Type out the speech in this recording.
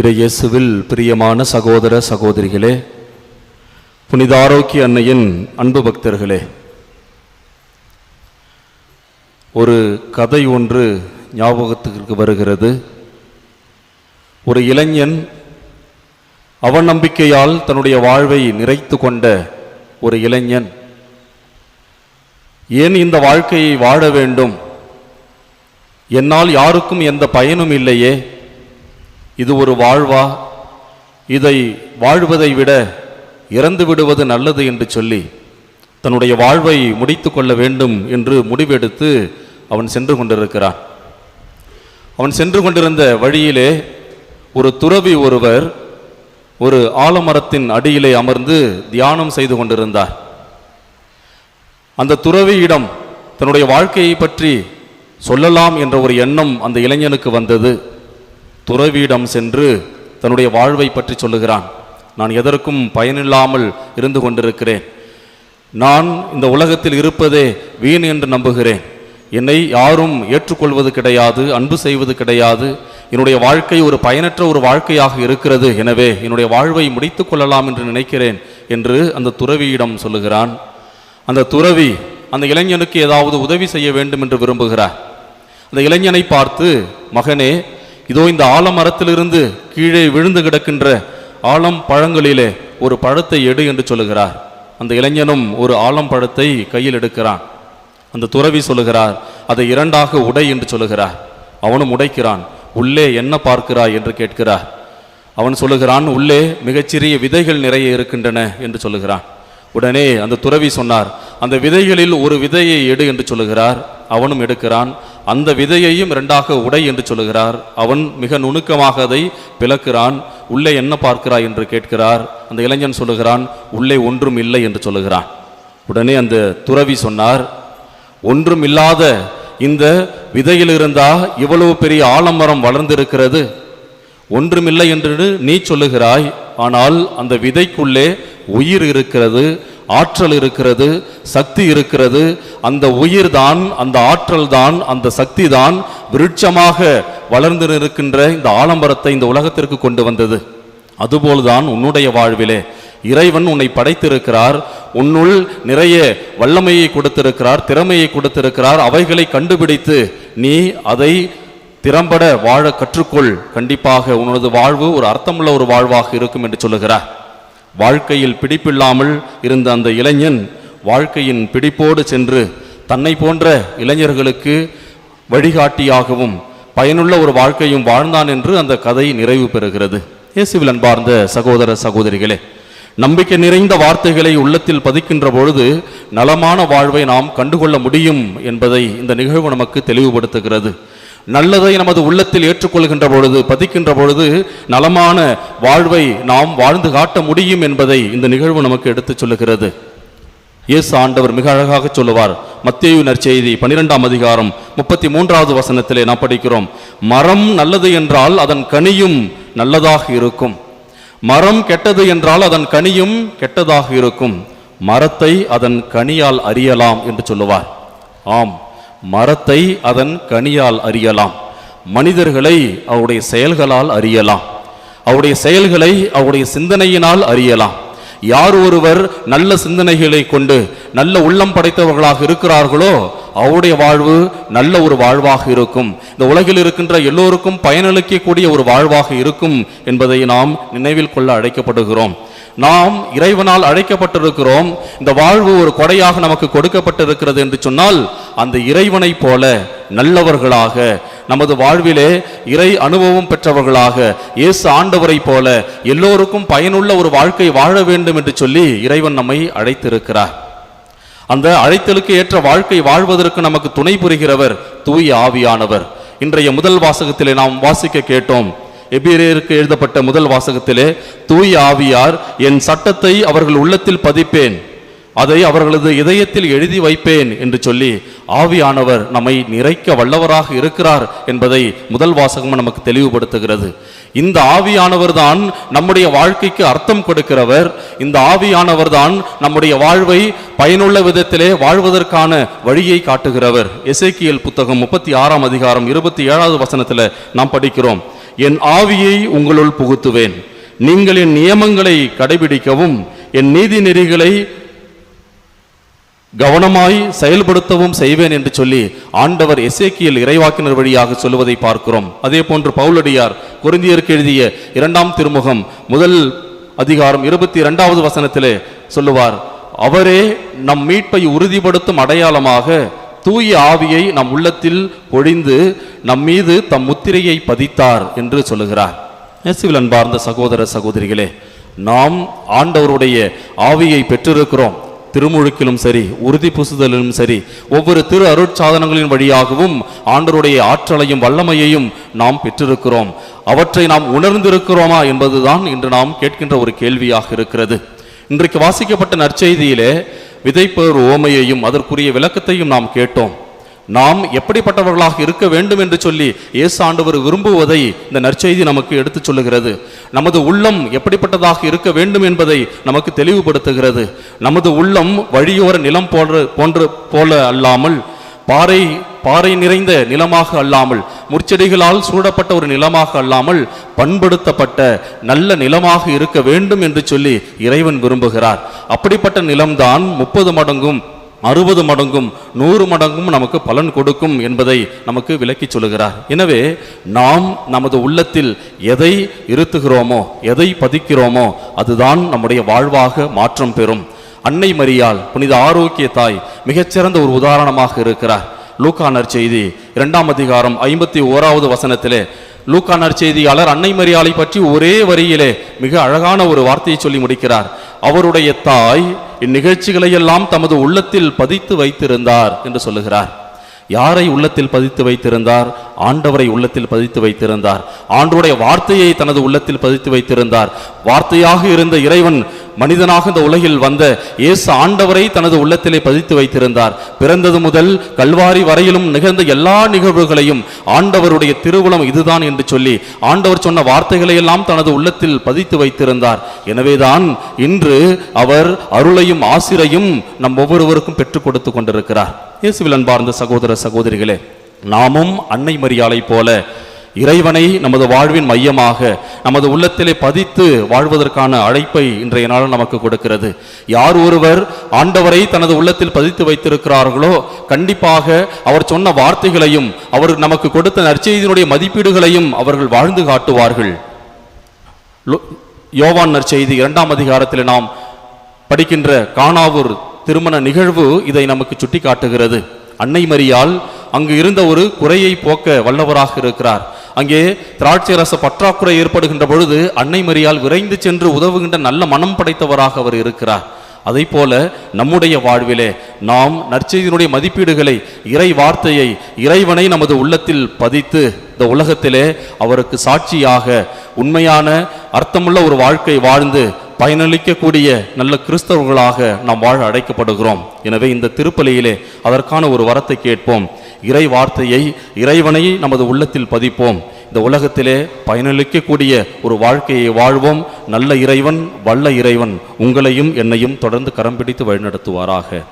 இறையேசுவில் பிரியமான சகோதர சகோதரிகளே புனித ஆரோக்கிய அன்னையின் அன்பு பக்தர்களே ஒரு கதை ஒன்று ஞாபகத்துக்கு வருகிறது. ஒரு இளைஞன் அவநம்பிக்கையால் தன்னுடைய வாழ்வை நிறைத்து கொண்ட ஒரு இளைஞன் ஏன் இந்த வாழ்க்கையை வாழ வேண்டும்? என்னால் யாருக்கும் எந்த பயனும் இல்லையே. இது ஒரு வாழ்வா? இதை வாழ்வதை விட இறந்து விடுவது நல்லது என்று சொல்லி தன்னுடைய வாழ்வை முடித்து கொள்ள வேண்டும் என்று முடிவெடுத்து அவன் சென்று கொண்டிருக்கிறான். அவன் சென்று கொண்டிருந்த வழியிலே ஒரு துறவி ஒருவர் ஒரு ஆலமரத்தின் அடியிலே அமர்ந்து தியானம் செய்து கொண்டிருந்தார். அந்த துறவியிடம் தன்னுடைய வாழ்க்கையை பற்றி சொல்லலாம் என்ற ஒரு எண்ணம் அந்த இளைஞனுக்கு வந்தது. துறவியிடம் சென்று தன்னுடைய வாழ்வை பற்றி சொல்லுகிறான். நான் எதற்கும் பயனில்லாமல் இருந்து கொண்டிருக்கிறேன். நான் இந்த உலகத்தில் இருப்பதே வீண் என்று நம்புகிறேன். என்னை யாரும் ஏற்றுக்கொள்வது கிடையாது அன்பு செய்வது கிடையாது. என்னுடைய வாழ்க்கை ஒரு பயனற்ற ஒரு வாழ்க்கையாக இருக்கிறது. எனவே என்னுடைய வாழ்வை முடித்துக் கொள்ளலாம் என்று நினைக்கிறேன் என்று அந்த துறவியிடம் சொல்லுகிறான். அந்த துறவி அந்த இளைஞனுக்கு ஏதாவது உதவி செய்ய வேண்டும் என்று விரும்புகிறார். அந்த இளைஞனை பார்த்து மகனே இதோ இந்த ஆலமரத்திலிருந்து கீழே விழுந்து கிடக்கின்ற ஆலம் பழங்களிலே ஒரு பழத்தை எடு என்று சொல்லுகிறார். அந்த இளைஞனும் ஒரு ஆலம் பழத்தை கையில் எடுக்கிறான். அந்த துறவி சொல்லுகிறார் அதை இரண்டாக உடை என்று சொல்லுகிறார். அவனும் உடைக்கிறான். உள்ளே என்ன பார்க்கிறாய்? என்று கேட்கிறார். அவன் சொல்லுகிறான் உள்ளே மிகச்சிறிய விதைகள் நிறைய இருக்கின்றன என்று சொல்லுகிறான். உடனே அந்த துறவி சொன்னார் அந்த விதைகளில் ஒரு விதையை எடு என்று சொல்லுகிறார். அவனும் எடுக்கிறான். அந்த விதையையும் இரண்டாக உடை என்று சொல்லுகிறார். அவன் மிக நுணுக்கமாக அதை பிளக்கிறான். உள்ளே என்ன பார்க்கிறாய் என்று கேட்கிறார். அந்த இளைஞன் சொல்லுகிறான் உள்ளே ஒன்றும் இல்லை என்று சொல்லுகிறான். உடனே அந்த துறவி சொன்னார் ஒன்றும் இல்லாத இந்த விதையில் இருந்தா இவ்வளவு பெரிய ஆலமரம் வளர்ந்திருக்கிறது. ஒன்றுமில்லை என்று நீ சொல்லுகிறாய். ஆனால் அந்த விதைக்குள்ளே உயிர் இருக்கிறது. ஆற்றல் இருக்கிறது சக்தி இருக்கிறது. அந்த உயிர் தான் அந்த ஆற்றல் தான் அந்த சக்தி தான் விருட்சமாக வளர்ந்து இருக்கின்ற இந்த ஆலம்பரத்தை இந்த உலகத்திற்கு கொண்டு வந்தது. அதுபோல்தான் உன்னுடைய வாழ்விலே. இறைவன் உன்னை படைத்திருக்கிறார். உன்னுள் நிறைய வல்லமையை கொடுத்திருக்கிறார் திறமையை கொடுத்திருக்கிறார். அவைகளை கண்டுபிடித்து நீ அதை திறம்பட வாழ கற்றுக்கொள். கண்டிப்பாக உனது வாழ்வு ஒரு அர்த்தமுள்ள ஒரு வாழ்வாக இருக்கும் என்று சொல்லுகிறார். வாழ்க்கையில் பிடிப்பில்லாமல் இருந்த அந்த இளைஞன் வாழ்க்கையின் பிடிப்போடு சென்று தன்னை போன்ற இளைஞர்களுக்கு வழிகாட்டியாகவும் பயனுள்ள ஒரு வாழ்க்கையும் வாழ்ந்தான் என்று அந்த கதை நிறைவு பெறுகிறது. இயேசுவில் அன்பார்ந்த சகோதர சகோதரிகளே நம்பிக்கை நிறைந்த வார்த்தைகளை உள்ளத்தில் பதிக்கின்ற பொழுது நலமான வாழ்வை நாம் கண்டுகொள்ள முடியும் என்பதை இந்த நிகழ்வு நமக்கு தெளிவுபடுத்துகிறது. நல்லதை நமது உள்ளத்தில் ஏற்றுக்கொள்கின்ற பொழுது பதிக்கின்ற பொழுது நலமான வாழ்வை நாம் வாழ்ந்து காட்ட முடியும் என்பதை இந்த நிகழ்வு நமக்கு எடுத்துச் சொல்லுகிறது. இயேசு ஆண்டவர் மிக அழகாக சொல்லுவார். மத்தேயு நற்செய்தி பன்னிரெண்டாம் அதிகாரம் முப்பத்தி மூன்றாவது வசனத்திலே நாம் படிக்கிறோம். மரம் நல்லது என்றால் அதன் கனியும் நல்லதாக இருக்கும். மரம் கெட்டது என்றால் அதன் கனியும் கெட்டதாக இருக்கும். மரத்தை அதன் கனியால் அறியலாம் என்று சொல்லுவார். ஆம். மரத்தை அதன் கனியால் அறியலாம். மனிதர்களை அவருடைய செயல்களால் அறியலாம். அவருடைய செயல்களை அவருடைய சிந்தனையினால் அறியலாம். யார் ஒருவர் நல்ல சிந்தனைகளை கொண்டு நல்ல உள்ளம் படைத்தவர்களாக இருக்கிறார்களோ அவருடைய வாழ்வு நல்ல ஒரு வாழ்வாக இருக்கும். இந்த உலகில் இருக்கின்ற எல்லோருக்கும் பயனளிக்கக்கூடிய ஒரு வாழ்வாக இருக்கும் என்பதை நாம் நினைவில் கொள்ள அழைக்கப்படுகிறோம். நாம் இறைவனால் அழைக்கப்பட்டிருக்கிறோம். இந்த வாழ்வு ஒரு கொடையாக நமக்கு கொடுக்கப்பட்டிருக்கிறது என்று சொன்னால் அந்த இறைவனைப் போல நல்லவர்களாக நமது வாழ்விலே இறை அனுபவம் பெற்றவர்களாக இயேசு ஆண்டவரைப் போல எல்லோருக்கும் பயனுள்ள ஒரு வாழ்க்கை வாழ வேண்டும் என்று சொல்லி இறைவன் நம்மை அழைத்திருக்கிறார். அந்த அழைத்தலுக்கு ஏற்ற வாழ்க்கை வாழ்வதற்கு நமக்கு துணை புரிகிறவர் தூய ஆவியானவர். இன்றைய முதல் வாசகத்திலே நாம் வாசிக்க கேட்டோம் எபிரேயருக்கு எழுதப்பட்ட முதல் வாசகத்திலே தூய் ஆவியார் என் சட்டத்தை அவர்கள் உள்ளத்தில் பதிப்பேன். அதை அவர்களது இதயத்தில் எழுதி வைப்பேன் என்று சொல்லி ஆவியானவர் நம்மை நிறைக்க வல்லவராக இருக்கிறார் என்பதை முதல் வாசகம் நமக்கு தெளிவுபடுத்துகிறது. இந்த ஆவியானவர் தான் நம்முடைய வாழ்க்கைக்கு அர்த்தம் கொடுக்கிறவர். இந்த ஆவியானவர் தான் நம்முடைய வாழ்வை பயனுள்ள விதத்திலே வாழ்வதற்கான வழியை காட்டுகிறவர். எசேக்கியல் புத்தகம் முப்பத்தி ஆறாம் அதிகாரம் இருபத்தி ஏழாவது வசனத்தில் நாம் படிக்கிறோம். என் ஆவியை உங்களுள் புகுத்துவேன். நீங்கள் என் நியமங்களை கடைபிடிக்கவும் என் நீதி நெறிகளை கவனமாய் செயல்படுத்தவும் செய்வேன் என்று சொல்லி ஆண்டவர் எசேக்கியல் இறைவாக்கினர் வழியாக சொல்லுவதை பார்க்கிறோம். அதே போன்று பவுலடியார் குருந்தியருக்கு எழுதிய இரண்டாம் திருமுகம் முதல் அதிகாரம் இருபத்தி இரண்டாவது வசனத்திலே சொல்லுவார் அவரே நம் மீட்பை உறுதிப்படுத்தும் அடையாளமாக தூய ஆவியை நம் உள்ளத்தில் பொழிந்து நம் மீது தம் முத்திரையை பதித்தார் என்று சொல்லுகிறார். இயேசுவில் அன்பார்ந்த சகோதர சகோதரிகளே நாம் ஆண்டவருடைய ஆவியை பெற்றிருக்கிறோம். திருமுழுக்கிலும் சரி உறுதி புசுதலிலும் சரி ஒவ்வொரு திரு அருட்சாதனங்களின் வழியாகவும் ஆண்டவருடைய ஆற்றலையும் வல்லமையையும் நாம் பெற்றிருக்கிறோம். அவற்றை நாம் உணர்ந்திருக்கிறோமா என்பதுதான் இன்று நாம் கேட்கின்ற ஒரு கேள்வியாக இருக்கிறது. இன்றைக்கு வாசிக்கப்பட்ட நற்செய்தியிலே விதைப்பவர் ஓமையையும் அதற்குரிய விளக்கத்தையும் நாம் கேட்டோம். நாம் எப்படிப்பட்டவர்களாக இருக்க வேண்டும் என்று சொல்லி இயேசு ஆண்டவர் விரும்புவதை இந்த நற்செய்தி நமக்கு எடுத்துச் சொல்லுகிறது. நமது உள்ளம் எப்படிப்பட்டதாக இருக்க வேண்டும் என்பதை நமக்கு தெளிவுபடுத்துகிறது. நமது உள்ளம் வழியோர நிலம் போன்ற போன்ற போல அல்லாமல் பாறை பாறை நிறைந்த நிலமாக அல்லாமல் முற்செடிகளால் சூடப்பட்ட ஒரு நிலமாக அல்லாமல் பண்படுத்தப்பட்ட நல்ல நிலமாக இருக்க வேண்டும் என்று சொல்லி இறைவன் விரும்புகிறார். அப்படிப்பட்ட நிலம்தான் முப்பது மடங்கும் அறுபது மடங்கும் நூறு மடங்கும் நமக்கு பலன் கொடுக்கும் என்பதை நமக்கு விளக்கி சொல்லுகிறார். எனவே நாம் நமது உள்ளத்தில் எதை இருத்துகிறோமோ எதை பதிக்கிறோமோ அதுதான் நம்முடைய வாழ்வாக மாற்றம் பெறும். அன்னை மரியால் புனித ஆரோக்கிய தாய் மிகச்சிறந்த ஒரு உதாரணமாக இருக்கிறார். லூக்கானர் செய்தி. இரண்டாம் அதிகாரம் ஐம்பத்தி ஓராவது வசனத்திலே லூக்கானர் செய்தியாளர் அன்னை மரியாளை பற்றி ஒரே வரியிலே மிக அழகான ஒரு வார்த்தையை சொல்லி முடிக்கிறார். அவருடைய தாய் இந்நிகழ்ச்சிகளை எல்லாம் தமது உள்ளத்தில் பதித்து வைத்திருந்தார் என்று சொல்லுகிறார். யாரை உள்ளத்தில் பதித்து வைத்திருந்தார்? ஆண்டவரை உள்ளத்தில் பதித்து வைத்திருந்தார். ஆண்டுடைய வார்த்தையை தனது உள்ளத்தில் பதித்து வைத்திருந்தார். வார்த்தையாக இருந்த இறைவன் மனிதனாக இந்த உலகில் வந்த இயேசு ஆண்டவரை தனது உள்ளத்திலே பதித்து வைத்திருந்தார். பிறந்தது முதல் கல்வாரி வரையிலும் நிகழ்ந்த எல்லா நிகழ்வுகளையும் ஆண்டவருடைய திருவுளம் இதுதான் என்று சொல்லி ஆண்டவர் சொன்ன வார்த்தைகளை எல்லாம் தனது உள்ளத்தில் பதித்து வைத்திருந்தார். எனவேதான் இன்று அவர் அருளையும் ஆசிரையும் நம் ஒவ்வொருவருக்கும் பெற்றுக் கொடுத்து கொண்டிருக்கிறார். இயேசுவில் அன்பார்ந்த சகோதர சகோதரிகளே நாமும் அன்னை மரியாதை போல இறைவனை நமது வாழ்வின் மையமாக நமது உள்ளத்திலே பதித்து வாழ்வதற்கான அழைப்பை இன்றைய நாள் நமக்கு கொடுக்கிறது. யார் ஒருவர் ஆண்டவரை தனது உள்ளத்தில் பதித்து வைத்திருக்கிறார்களோ கண்டிப்பாக அவர் சொன்ன வார்த்தைகளையும் அவர் நமக்கு கொடுத்த நற்செய்தியினுடைய மதிப்பீடுகளையும் அவர்கள் வாழ்ந்து காட்டுவார்கள். யோவான் நற்செய்தி இரண்டாம் அதிகாரத்தில் நாம் படிக்கின்ற காணாவூர் திருமண நிகழ்வு இதை நமக்கு சுட்டி காட்டுகிறது அன்னை மரியால் அங்கு இருந்த ஒரு குறையை போக்க வல்லவராக இருக்கிறார். அங்கே திராட்சை ரச பற்றாக்குறை ஏற்படுகின்ற பொழுது அன்னை மரியால் விரைந்து சென்று உதவுகின்ற நல்ல மனம் படைத்தவராக அவர் இருக்கிறார். அதை போல நம்முடைய வாழ்விலே நாம் நற்செய்தியினுடைய மதிப்பீடுகளை இறை வார்த்தையை இறைவனை நமது உள்ளத்தில் பதித்து இந்த உலகத்திலே அவருக்கு சாட்சியாக உண்மையான அர்த்தமுள்ள ஒரு வாழ்க்கை வாழ்ந்து பயனளிக்கக்கூடிய நல்ல கிறிஸ்தவர்களாக நாம் வாழ அழைக்கப்படுகிறோம். எனவே இந்த திருப்பலியிலே அதற்கான ஒரு வரத்தை கேட்போம். இறை வார்த்தையை இறைவனை நமது உள்ளத்தில் பதிப்போம். இந்த உலகத்திலே பயனளிக்கக்கூடிய ஒரு வாழ்க்கையை வாழ்வோம். நல்ல இறைவன் வல்ல இறைவன் உங்களையும் என்னையும் தொடர்ந்து கரம் பிடித்து வழிநடத்துவாராக.